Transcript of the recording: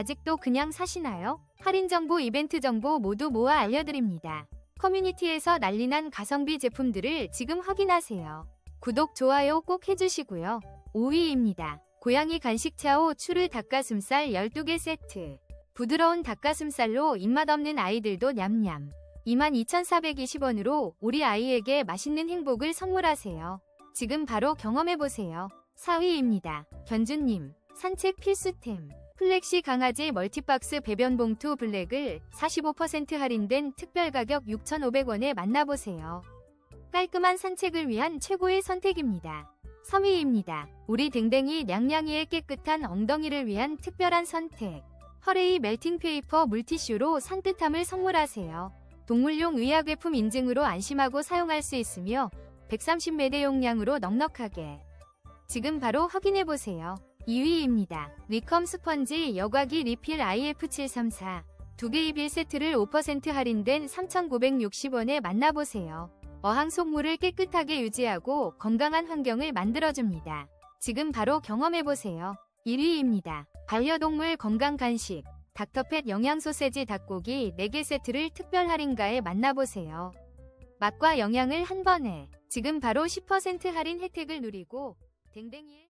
아직도 그냥 사시나요? 할인 정보, 이벤트 정보 모두 모아 알려드립니다. 커뮤니티에서 난리난 가성비 제품들을 지금 확인하세요. 구독, 좋아요 꼭 해주시고요. 5위입니다. 고양이 간식 차오 추르 닭가슴살 12개 세트. 부드러운 닭가슴살로 입맛 없는 아이들도 냠냠. 22,420원으로 우리 아이에게 맛있는 행복을 선물하세요. 지금 바로 경험해보세요. 4위입니다. 견주님, 산책 필수템. 플렉시 강아지 멀티박스 배변 봉투 블랙을 45% 할인된 특별 가격 6,500원에 만나보세요. 깔끔한 산책을 위한 최고의 선택입니다. 3위입니다. 우리 댕댕이 냥냥이의 깨끗한 엉덩이를 위한 특별한 선택. 허레이 멜팅 페이퍼 물티슈로 산뜻함을 선물하세요. 동물용 의약외품 인증으로 안심하고 사용할 수 있으며 130ml 용량으로 넉넉하게. 지금 바로 확인해보세요. 2위입니다. 리컴 스펀지 여과기 리필 IF734. 두 개의 빌 세트를 5% 할인된 3,960원에 만나보세요. 어항 속물을 깨끗하게 유지하고 건강한 환경을 만들어줍니다. 지금 바로 경험해보세요. 1위입니다. 반려동물 건강 간식. 닥터펫 영양 소세지 닭고기 4개 세트를 특별 할인가에 만나보세요. 맛과 영양을 한 번에 지금 바로 10% 할인 혜택을 누리고 댕댕이의